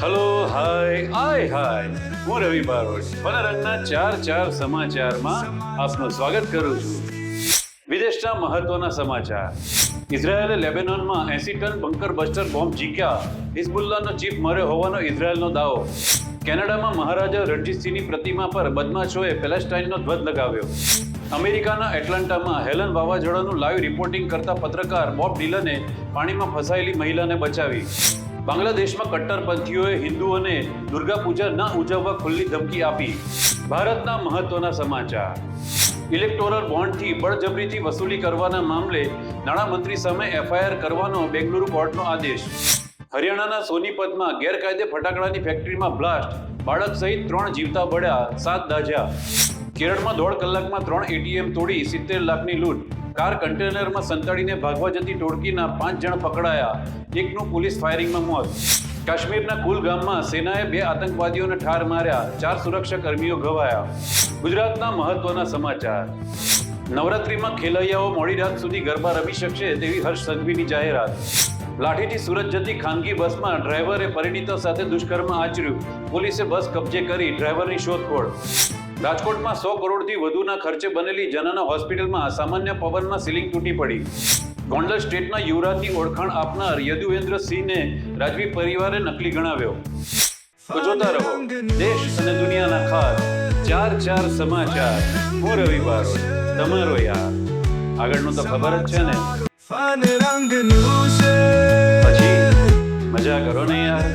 Hello hi આય હાય હું રવિ બારોટ વનરંગના ચાર ચાર સમાચારમાં આપનું સ્વાગત કરું છું. વિદેશના મહત્વના સમાચાર. ઇઝરાયેલે લેબેનોનમાં એસી ટન બંકર બસ્ટર બોમ્બ જીક્યા. હિઝબુલ્લાનો ચીફ મર્યો હોવાનો ઇઝરાયેલનો દાવો. કેનેડામાં મહારાજા રણજીતસિંહની પ્રતિમા પર બદમાશોએ પેલેસ્ટાઇનનો ધ્વજ લગાવ્યો. અમેરિકાના એટલાન્ટામાં હેલન વાવાઝોડાનું લાઈવ રિપોર્ટિંગ કરતા પત્રકાર બોબ ડીલને પાણીમાં ફસાયેલી મહિલાને બચાવી. બાંગ્લાદેશમાં કટ્ટરપંથીઓએ હિન્દુઓને દુર્ગા પૂજા ન ઉજવવા ખુલ્લી ધમકી આપી. ભારતના મહત્વના સમાચાર. ઇલેક્ટોરલ બોન્ડથી બળજબરીથી વસૂલી કરવાના મામલે નાણામંત્રી સામે એફઆઈઆર કરવાનો બેંગલુરુ કોર્ટનો આદેશ. હરિયાણાના સોનીપતમાં ગેરકાયદે ફટાકડાની ફેક્ટરીમાં બ્લાસ્ટ બાળક સહિત ત્રણ જીવતા બળ્યા સાત દાઝ્યા. કેરળમાં દોઢ કલાકમાં ત્રણ એટીએમ તોડી સિત્તેર લાખની લૂંટ. કાર કન્ટેનરમાં સંતાડીને ભાગવા જતી ટોળકીના પાંચ જણ પકડાયા. એકનું પોલીસ ફાયરિંગમાં મોત. કાશ્મીરના કુલગામમાં સેનાએ બે આતંકવાદીઓને ઠાર માર્યા. ચાર સુરક્ષા કર્મીઓ ઘવાયા. ગુજરાતના મહત્વના સમાચાર. નવરાત્રીમાં ખેલૈયાઓ મોડી રાત સુધી ગરબા રમી શકશે તેવી હર્ષ સંઘવીની જાહેરાત. લાઠીથી સુરત જતી ખાનગી બસમાં ડ્રાઈવરે પરિણીતા સાથે દુષ્કર્મ આચર્યું. પોલીસે બસ કબજે કરી ડ્રાઈવરની શોધખોળ. રાજકોટમાં સો કરોડથી વધુના ખર્ચે બનેલી જનના હોસ્પિટલમાં સામાન્ય પવનમાં સીલિંગ તૂટી પડી. ગોંડલ સ્ટેટના યુવરાજની ઓળખાણ આપનાર યદુવેન્દ્રસિંહને રાજવી પરિવારે નકલી ગણાવ્યો. જોતા રહો દેશ અને દુનિયાના ખાસ ચાર ચાર સમાચાર. હું રવિવાર તમારો યાર. આગળનું તો ખબર જ છે ને. પછી મજા કરો ને યાર.